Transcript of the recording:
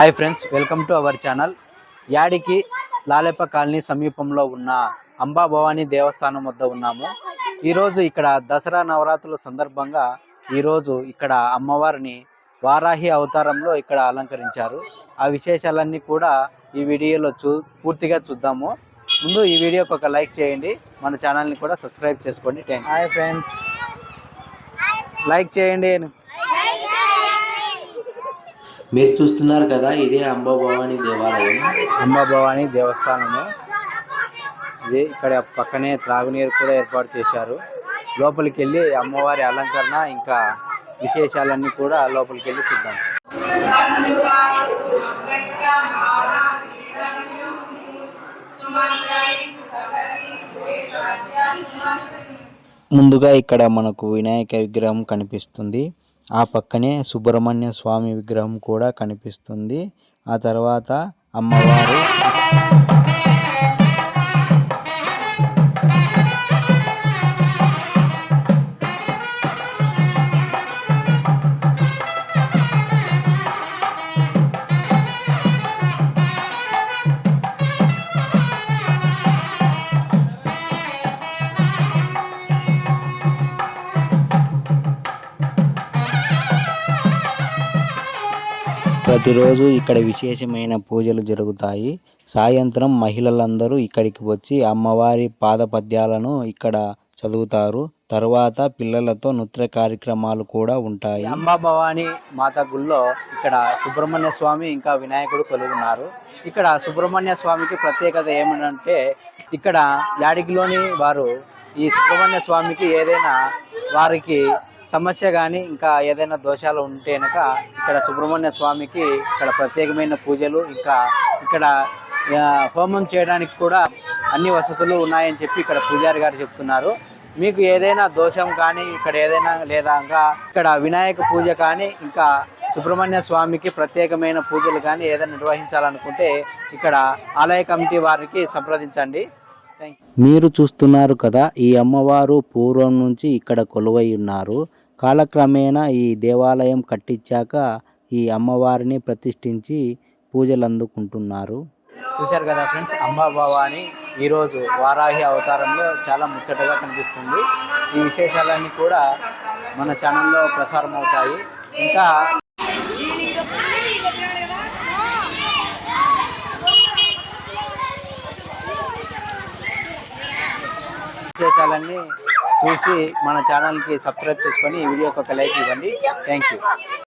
Hi friends welcome to our channel యాడికి లాలెప్ప colony సమీపంలో ఉన్న అంబా భవానీ దేవస్థానం వద్ద ఉన్నాము. ఈరోజు ఇక్కడ దసరా నవరాత్రుల సందర్భంగా ఈరోజు ఇక్కడ అమ్మవారిని వారాహి అవతారంలో ఇక్కడ అలంకరించారు. ఆ విశేషాలన్నీ కూడా ఈ వీడియోలో చూ పూర్తిగా చూద్దాము. ముందు ఈ వీడియోకి ఒక లైక్ చేయండి. మన ఛానల్ని కూడా సబ్స్క్రైబ్ చేసుకోండి. థ్యాంక్ హాయ్ ఫ్రెండ్స్ లైక్ చేయండి మీరు చూస్తున్నారు కదా ఇదే అంబాభవాని దేవాలయం. అంబా భవానీ దేవస్థానము. ఇది ఇక్కడ పక్కనే త్రాగునీరు కూడా ఏర్పాటు చేశారు. లోపలికి వెళ్ళి అమ్మవారి అలంకరణ ఇంకా విశేషాలన్నీ కూడా లోపలికి వెళ్ళి చూద్దాం. ముందుగా ఇక్కడ మనకు వినాయక విగ్రహం కనిపిస్తుంది. ఆ పక్కనే సుబ్రహ్మణ్య స్వామి విగ్రహం కూడా కనిపిస్తుంది. ఆ తర్వాత అమ్మవారు ప్రతిరోజు ఇక్కడ విశేషమైన పూజలు జరుగుతాయి. సాయంత్రం మహిళలందరూ ఇక్కడికి వచ్చి అమ్మవారి పాదపద్యాలను ఇక్కడ చదువుతారు. తరువాత పిల్లలతో నృత్య కార్యక్రమాలు కూడా ఉంటాయి. అంబా భవాని మాత గుళ్ళో ఇక్కడ సుబ్రహ్మణ్య స్వామి ఇంకా వినాయకుడు కలుగున్నారు ఇక్కడ సుబ్రహ్మణ్య స్వామికి ప్రత్యేకత ఏమనంటే ఇక్కడ యాడికిలోని వారు ఈ సుబ్రహ్మణ్య స్వామికి ఏదైనా వారికి సమస్య కానీ ఇంకా ఏదైనా దోషాలు ఉంటే కనుక ఇక్కడ సుబ్రహ్మణ్య స్వామికి ఇక్కడ ప్రత్యేకమైన పూజలు ఇంకా ఇక్కడ హోమం చేయడానికి కూడా అన్ని వసతులు ఉన్నాయని చెప్పి ఇక్కడ పూజారి గారు చెప్తున్నారు. మీకు ఏదైనా దోషం కానీ ఇక్కడ ఏదైనా లేదా ఇంకా ఇక్కడ వినాయక పూజ కానీ ఇంకా సుబ్రహ్మణ్య స్వామికి ప్రత్యేకమైన పూజలు కానీ ఏదైనా నిర్వహించాలనుకుంటే ఇక్కడ ఆలయ కమిటీ వారికి సంప్రదించండి. మీరు చూస్తున్నారు కదా ఈ అమ్మవారు పూర్వం నుంచి ఇక్కడ కొలువై ఉన్నారు. కాలక్రమేణా ఈ దేవాలయం కట్టించాక ఈ అమ్మవారిని ప్రతిష్ఠించి పూజలు అందుకుంటున్నారు చూశారు కదా ఫ్రెండ్స్ అంబా భవాని ఈరోజు వారాహి అవతారంలో చాలా ముచ్చటగా కనిపిస్తుంది. ఈ విశేషాలన్నీ కూడా మన ఛానల్లో ప్రసారం అవుతాయి ఇంకా విశేషాలన్నీ చూసి మన ఛానల్కి సబ్స్క్రైబ్ చేసుకొని ఈ వీడియోకి ఒక లైక్ ఇవ్వండి. Thank you.